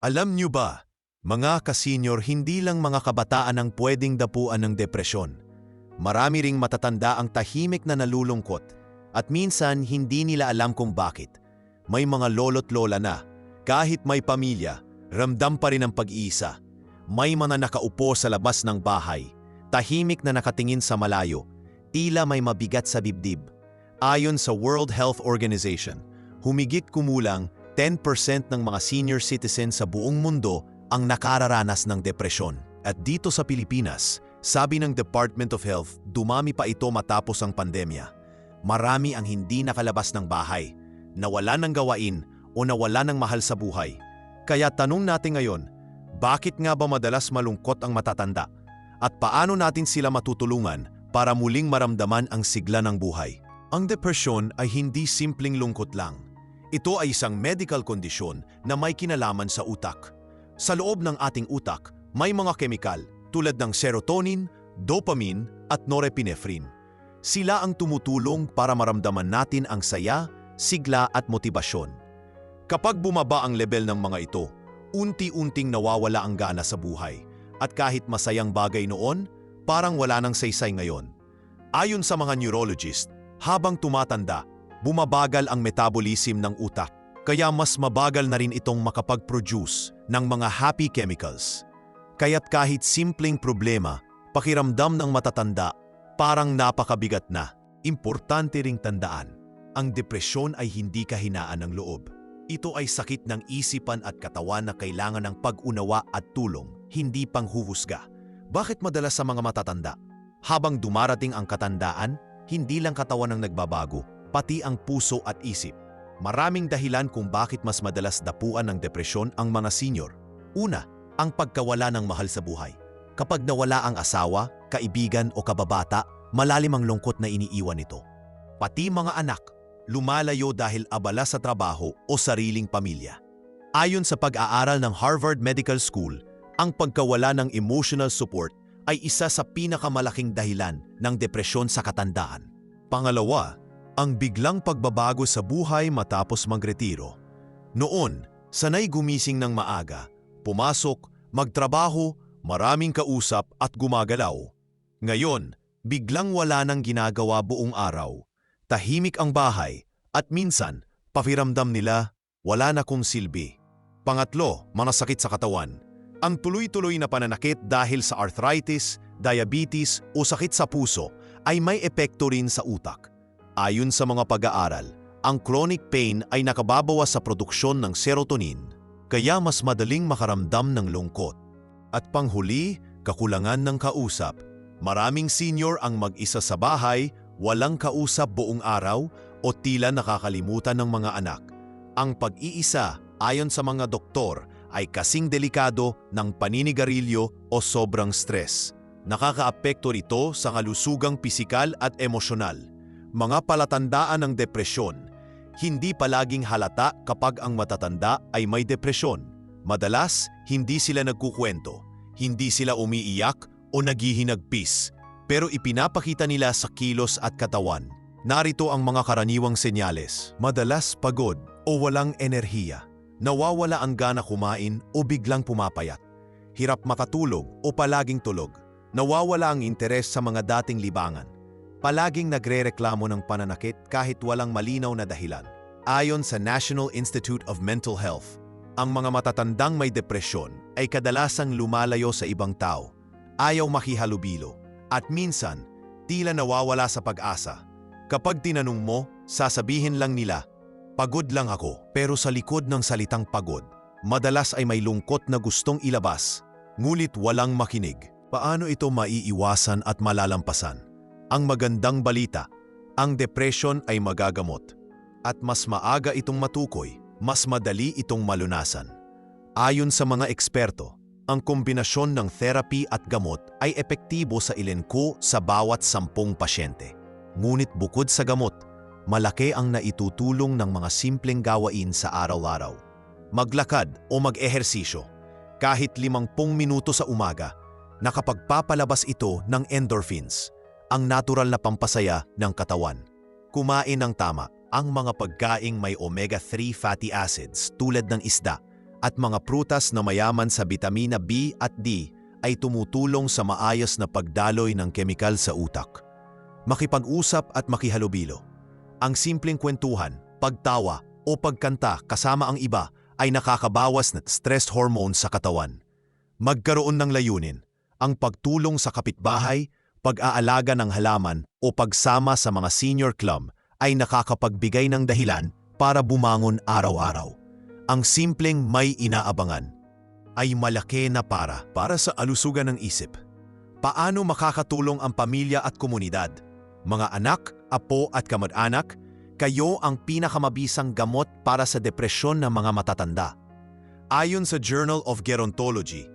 Alam niyo ba, mga kasenyor hindi lang mga kabataan ang pwedeng dapuan ng depresyon. Marami ring matatanda ang tahimik na nalulungkot at minsan hindi nila alam kung bakit. May mga lolo't lola na, kahit may pamilya, ramdam pa rin ang pag-iisa. May mga nakaupo sa labas ng bahay, tahimik na nakatingin sa malayo, tila may mabigat sa dibdib. Ayon sa World Health Organization, humigit kumulang 10% ng mga senior citizens sa buong mundo ang nakararanas ng depresyon. At dito sa Pilipinas, sabi ng Department of Health, dumami pa ito matapos ang pandemya. Marami ang hindi nakalabas ng bahay, nawala ng gawain o nawala ng mahal sa buhay. Kaya tanong natin ngayon, bakit nga ba madalas malungkot ang matatanda? At paano natin sila matutulungan para muling maramdaman ang sigla ng buhay? Ang depresyon ay hindi simpleng lungkot lang. Ito ay isang medical kondisyon na may kinalaman sa utak. Sa loob ng ating utak, may mga kemikal tulad ng serotonin, dopamine at norepinephrine. Sila ang tumutulong para maramdaman natin ang saya, sigla at motibasyon. Kapag bumaba ang level ng mga ito, unti-unting nawawala ang gana sa buhay. At kahit masayang bagay noon, parang wala nang saysay ngayon. Ayon sa mga neurologist, habang tumatanda, bumabagal ang metabolism ng utak, kaya mas mabagal na rin itong makapag-produce ng mga happy chemicals. Kaya't kahit simpleng problema, pakiramdam ng matatanda, parang napakabigat na. Importante ring tandaan, ang depresyon ay hindi kahinaan ng loob. Ito ay sakit ng isipan at katawan na kailangan ng pag-unawa at tulong, hindi panghuhusga. Bakit madalas sa mga matatanda? Habang dumarating ang katandaan, hindi lang katawan ang nagbabago, pati ang puso at isip. Maraming dahilan kung bakit mas madalas dapuan ng depresyon ang mga senior. Una, ang pagkawala ng mahal sa buhay. Kapag nawala ang asawa, kaibigan o kababata, malalim ang lungkot na iniiwan nito. Pati mga anak, lumalayo dahil abala sa trabaho o sariling pamilya. Ayon sa pag-aaral ng Harvard Medical School, ang pagkawala ng emotional support ay isa sa pinakamalaking dahilan ng depresyon sa katandaan. Pangalawa, ang biglang pagbabago sa buhay matapos magretiro. Noon, sanay gumising ng maaga, pumasok, magtrabaho, maraming kausap at gumagalaw. Ngayon, biglang wala nang ginagawa buong araw. Tahimik ang bahay at minsan, pafiramdam nila, wala na kong silbi. Pangatlo, manasakit sa katawan ang tuloy-tuloy na pananakit dahil sa arthritis, diabetes o sakit sa puso ay may epekto rin sa utak. Ayon sa mga pag-aaral, ang chronic pain ay nakababawas sa produksyon ng serotonin, kaya mas madaling makaramdam ng lungkot. At panghuli, kakulangan ng kausap. Maraming senior ang mag-isa sa bahay, walang kausap buong araw o tila nakakalimutan ng mga anak. Ang pag-iisa, ayon sa mga doktor, ay kasing delikado ng paninigarilyo o sobrang stress. Nakakaapekto rito sa kalusugang pisikal at emosyonal. Mga palatandaan ng depresyon, hindi palaging halata kapag ang matatanda ay may depresyon. Madalas, hindi sila nagkukwento, hindi sila umiiyak o naghihinagpis, pero ipinapakita nila sa kilos at katawan. Narito ang mga karaniwang senyales, madalas pagod o walang enerhiya nawawala ang gana kumain o biglang pumapayat. Hirap makatulog o palaging tulog. Nawawala ang interes sa mga dating libangan. Palaging nagrereklamo ng pananakit kahit walang malinaw na dahilan. Ayon sa National Institute of Mental Health, ang mga matatandang may depresyon ay kadalasang lumalayo sa ibang tao, ayaw makihalubilo, at minsan, tila nawawala sa pag-asa. Kapag tinanong mo, sasabihin lang nila, Pagod lang ako, pero sa likod ng salitang pagod, madalas ay may lungkot na gustong ilabas, ngulit walang makinig. Paano ito maiiwasan at malalampasan? Ang magandang balita, ang depression ay magagamot. At mas maaga itong matukoy, mas madali itong malunasan. Ayon sa mga eksperto, ang kombinasyon ng therapy at gamot ay epektibo sa ilenko sa bawat sampung pasyente. Ngunit bukod sa gamot, malaki ang naitutulong ng mga simpleng gawain sa araw-araw. Maglakad o mag-ehersisyo, kahit limangpung minuto sa umaga, nakapagpapalabas ito ng endorphins, ang natural na pampasaya ng katawan. Kumain ng tama ang mga pagkaing may omega-3 fatty acids tulad ng isda at mga prutas na mayaman sa bitamina B at D ay tumutulong sa maayos na pagdaloy ng kemikal sa utak. Makipag-usap at makihalubilo. Ang simpleng kwentuhan, pagtawa o pagkanta kasama ang iba ay nakakabawas ng stress hormone sa katawan. Magkaroon ng layunin, ang pagtulong sa kapitbahay, pag-aalaga ng halaman o pagsama sa mga senior club ay nakakapagbigay ng dahilan para bumangon araw-araw. Ang simpleng may inaabangan ay malaki na para para sa alusugan ng isip. Paano makakatulong ang pamilya at komunidad? Mga anak, apo at kamag-anak, kayo ang pinakamabisang gamot para sa depresyon ng mga matatanda. Ayon sa Journal of Gerontology,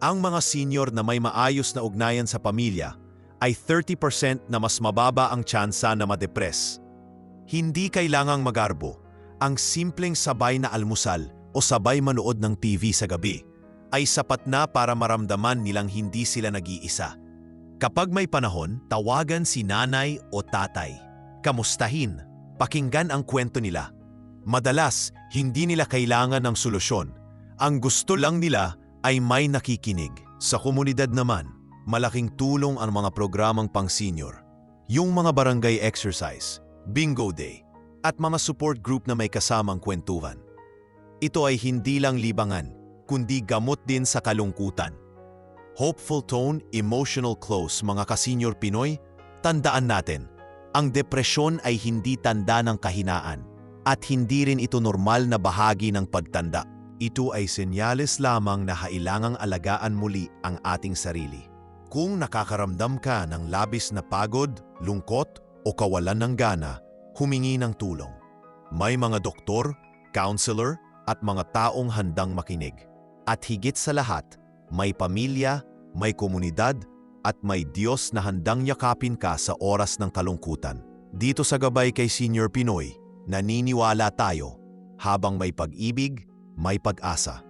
ang mga senior na may maayos na ugnayan sa pamilya ay 30% na mas mababa ang tsansa na madepress. Hindi kailangang magarbo. Ang simpleng sabay na almusal o sabay manood ng TV sa gabi ay sapat na para maramdaman nilang hindi sila nag-iisa. Kapag may panahon, tawagan si nanay o tatay. Kamustahin, pakinggan ang kwento nila. Madalas, hindi nila kailangan ng solusyon. Ang gusto lang nila ay may nakikinig. Sa komunidad naman, malaking tulong ang mga programang pang-senior. Yung mga barangay exercise, bingo day, at mga support group na may kasamang kwentuhan. Ito ay hindi lang libangan, kundi gamot din sa kalungkutan. Hopeful tone, emotional close mga kasenyor Pinoy, tandaan natin, ang depresyon ay hindi tanda ng kahinaan at hindi rin ito normal na bahagi ng pagtanda. Ito ay senyales lamang na kailangang alagaan muli ang ating sarili. Kung nakakaramdam ka ng labis na pagod, lungkot o kawalan ng gana, humingi ng tulong. May mga doktor, counselor at mga taong handang makinig. At higit sa lahat, may pamilya, may komunidad at may Diyos na handang yakapin ka sa oras ng kalungkutan. Dito sa gabay kay Senior Pinoy, naniniwala tayo habang may pag-ibig, may pag-asa.